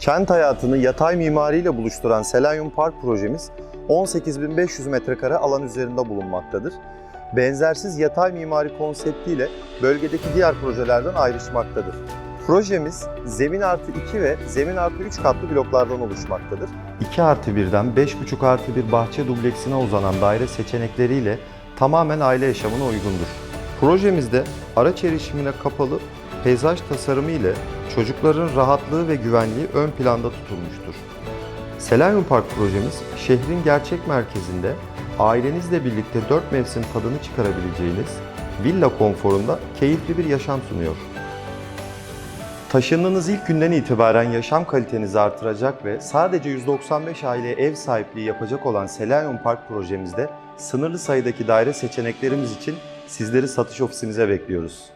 Kent hayatını yatay mimariyle buluşturan Selenyum Park projemiz 18.500 metrekare alan üzerinde bulunmaktadır. Benzersiz yatay mimari konseptiyle bölgedeki diğer projelerden ayrışmaktadır. Projemiz zemin artı 2 ve zemin artı 3 katlı bloklardan oluşmaktadır. 2 artı 1'den 5,5 artı 1 bahçe dubleksine uzanan daire seçenekleriyle tamamen aile yaşamına uygundur. Projemizde araç erişimine kapalı peyzaj tasarımı ile çocukların rahatlığı ve güvenliği ön planda tutulmuştur. Selenyum Park projemiz şehrin gerçek merkezinde ailenizle birlikte 4 mevsim tadını çıkarabileceğiniz villa konforunda keyifli bir yaşam sunuyor. Taşındığınız ilk günden itibaren yaşam kalitenizi artıracak ve sadece 195 aileye ev sahipliği yapacak olan Selenyum Park projemizde sınırlı sayıdaki daire seçeneklerimiz için sizleri satış ofisimize bekliyoruz.